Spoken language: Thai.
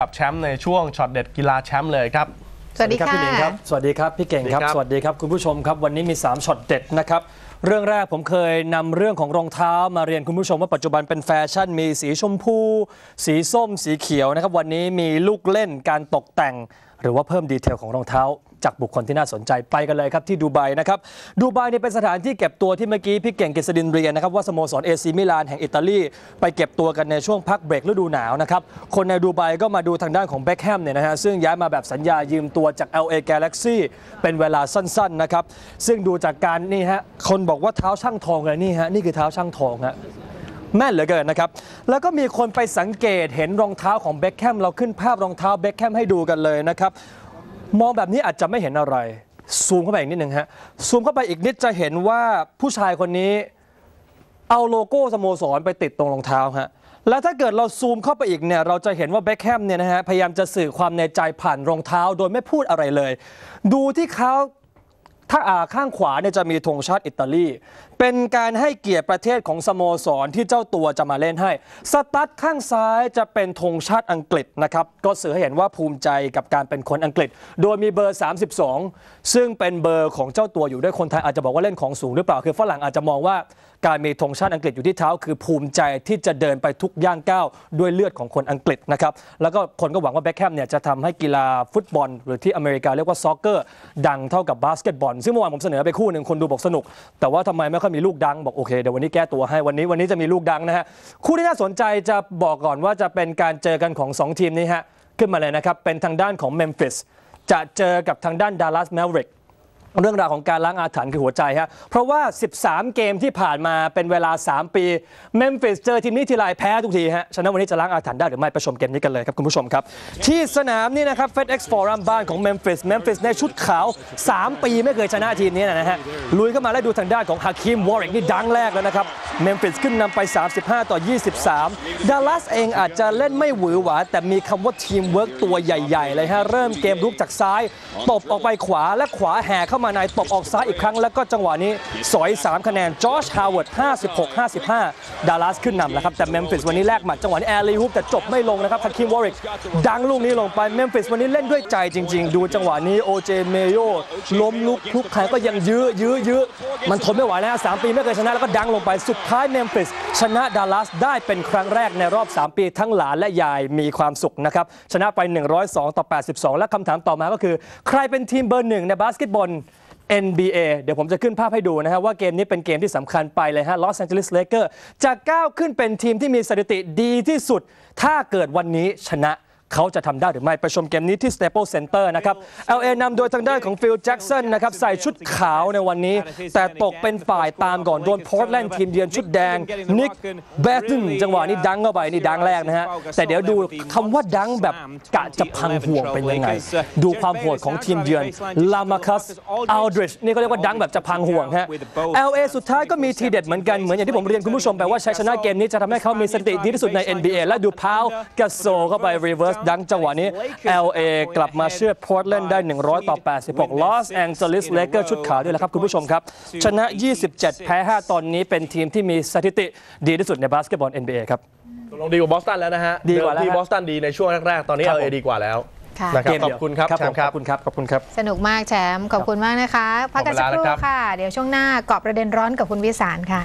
กับแชมป์ในช่วงช็อตเด็ดกีฬาแชมป์เลยครับ สวัสดีค่ะพี่หนิงครับ สวัสดีครับพี่เก่งครับสวัสดีครับ สวัสดีครับคุณผู้ชมครับวันนี้มี 3ช็อตเด็ดนะครับ เรื่องแรกผมเคยนำเรื่องของรองเท้ามาเรียนคุณผู้ชมว่าปัจจุบันเป็นแฟชั่นมีสีชมพู สีส้มสีเขียวนะครับ วันนี้มีลูกเล่นการตกแต่ง หรือว่าเพิ่มดีเทลของรองเท้า จากบุคคลที่น่าสนใจไปกันเลยครับที่ดูไบนะครับดูไบเนี่ยเป็นสถานที่เก็บตัวที่เมื่อกี้พี่เก่งกฤษดินเรียนนะครับว่าสโมสรเอซีมิลานแห่งอิตาลีไปเก็บตัวกันในช่วงพักเบรกฤดูหนาวนะครับคนในดูไบก็มาดูทางด้านของเบ็คแฮมเนี่ยนะฮะซึ่งย้ายมาแบบสัญญายืมตัวจาก LA Galaxy เป็นเวลาสั้นๆนะครับซึ่งดูจากการนี่ฮะคนบอกว่าเท้าช่างทองเลยนี่ฮะนี่คือเท้าช่างทองฮะแม่นเหลือเกินนะครับ แล้วก็มีคนไปสังเกตเห็นรองเท้าของเบ็คแฮมเราขึ้นภาพรองเท้าเบ็คแฮมให้ดูกันเลยนะครับ มองแบบนี้อาจจะไม่เห็นอะไร ซูมเข้าไปอีกนิดหนึ่งฮะ ซูมเข้าไปอีกนิดจะเห็นว่าผู้ชายคนนี้ เอาโลโก้สโมสรไปติดตรงรองเท้าฮะ แล้วถ้าเกิดเราซูมเข้าไปอีกเนี่ยเราจะเห็นว่าเบคแฮมเนี่ยนะฮะพยายามจะสื่อความในใจผ่านรองเท้า โดยไม่พูดอะไรเลย ดูที่เขา ถ้าอ่าข้างขวาเนี่ยจะมีธงชาติอิตาลี เป็นการให้เกียรติประเทศของสโมสรที่เจ้าตัวจะมาเล่นให้ สตัดข้างซ้ายจะเป็นธงชาติอังกฤษนะครับ ก็สื่อให้เห็นว่าภูมิใจกับการเป็นคนอังกฤษ โดยมีเบอร์ 32 ซึ่งเป็นเบอร์ของเจ้าตัวอยู่ด้วยคนไทยอาจจะบอกว่าเล่นของสูงหรือเปล่า คือฝรั่งอาจจะมองว่าการมีธงชาติอังกฤษอยู่ที่เท้า คือภูมิใจที่จะเดินไปทุกย่างก้าวด้วยเลือดของคนอังกฤษนะครับ แล้วก็คนก็หวังว่าแบ็คแฮมเนี่ยจะทำให้กีฬาฟุตบอล หรือที่อเมริกาเรียกว่าซ็อกเกอร์ดังเท่ากับบาสเกตบอลซึ่งเมื่อวานผมเสนอไปคู่หนึ่งคนดูบอกสนุก แต่ว่าทำไมไม่ค่อยมีลูกดังบอกโอเคเดี๋ยววันนี้แก้ตัวให้วันนี้วันนี้จะมีลูกดังนะฮะคู่ที่น่าสนใจจะบอกก่อนว่าจะเป็นการเจอกันของสองทีมนี้ฮะขึ้นมาเลยนะครับเป็นทางด้านของเมมฟิสจะเจอกับทางด้านดัลลัสแมวริก เรื่องราวของการล้างอาถรรพ์คือหัวใจฮะ เพราะว่า 13 เกมที่ผ่านมาเป็นเวลา 3 ปีเมมฟิสเจอทีมนี้ทีไรแพ้ทุกทีฮะ ฉะนั้นวันนี้จะล้างอาถรรพ์ได้หรือไม่ไปชมเกมนี้กันเลยครับ คุณผู้ชมครับ ที่สนามนี่นะครับ FedEx Forum บ้านของเมมฟิสเมมฟิสในชุดขาว 3 ปีไม่เคยชนะทีมนี้นะฮะ ลุยเข้ามาแล้วดูทางด้านของฮาคิมวอริกนี่ดังแรกแล้วนะครับเมมฟิสขึ้นนำไป 35 ต่อ 23 ดัลลัสเองอาจจะเล่นไม่หวือหวาแต่มีคำว่าทีมเวิร์กตัวใหญ่ๆเลยฮะเริ่มเกมรุกจากซ้ายตบออกไปขวาและขวาแห่เข้ามาในตบออกซ้ายอีกครั้ง แล้วก็จังหวะนี้สอย 3 คะแนนจอร์จฮาวเวิร์ด56 55ดัลลัสขึ้นนำแล้วครับ แต่เมมฟิสวันนี้แลกหมัดจังหวะนี้แอร์ลีฮุกแต่จบไม่ลงนะครับฮาคิมวอริกดังลูกนี้ลงไปเมมฟิสวันนี้เล่นด้วยใจจริง ๆ ดูจังหวะนี้โอเจเมโยล้มลุกคลุกใครก็ยังยื้อยื้อยื้อมันทนไม่ไหวแล้วฮะสามปีไม่เคยชนะแล้วก็ดังลงไปสุดท้ายเมมฟิสชนะดัลลัสได้เป็นครั้งแรกในรอบ 3 ปีทั้งหลานและยายมีความสุขนะครับ ชนะไป 102 ต่อ 82 และคำถามต่อมาก็คือ ใครเป็นทีมเบอร์หนึ่งในบาสเกตบอล NBA เดี๋ยวผมจะขึ้นภาพให้ดูนะฮะว่าเกมนี้เป็นเกมที่สำคัญไปเลยฮะลอสแอนเจลิสเลเกอร์จะก้าวขึ้นเป็นทีมที่มีสถิติดีที่สุด ถ้าเกิดวันนี้ชนะ เขาจะทำได้หรือไม่ ไปชมเกมนี้ที่ Staples Center นะครับ LA นำโดยทางด้านของฟิลแจ็กสันนะครับใส่ชุดขาวในวันนี้ แต่ตกเป็นฝ่ายตามก่อน โดนพอร์ตแลนด์ทีมเยือนชุดแดงนิกแบตตินจังหวะนี้ดังเข้าไป นี่ดังแรกนะฮะ แต่เดี๋ยวดูคำว่าดังแบบกะจะพังห่วงเป็นยังไง ดูความโหดของทีมเยือนลามาคัสอัลดริชนี่เขาเรียกว่าดังแบบจะพังห่วงฮะ LA สุดท้ายก็มีทีเด็ดเหมือนกันเหมือนอย่างที่ผมเรียนคุณผู้ชมไปว่าชัยชนะเกมนี้จะทำให้เขามีสติดีที่สุดใน NBA และดูพาวกัสโซเข้าไปรีเวิร์สดังจังหวะนี้ LA กลับมาเชื่อดพอร์ตแลนด์ได้ 100 ต่อ 86 Los Angeles Lakers ชุดขาวด้วยแหละครับ คุณผู้ชมครับ ชนะ 27 แพ้ 5 ตอนนี้เป็นทีมที่มีสถิติดีที่สุดในบาสเกตบอล NBA ครับ ตกลงดีกว่าบอสตันแล้วนะฮะดีกว่าแล้วเมที่ฮะ บอสตันดีในช่วงแรกๆ ตอนนี้ครับ LA ผมดีกว่าแล้วค่ะ นะครับเกมขเดีอยวบคุณครับครับแชผมมป์คขรัอบ บคุณครับ ขอบคุณครับ สนุกมากแชมป์ขอบคุณมากนะคะ พักกันสักคหมดเวลาแล้วรู่ครับ ค่ะ เดี๋ยวช่วงหน้าเกาะประเด็นร้อนกับคุณวิสารค่ะ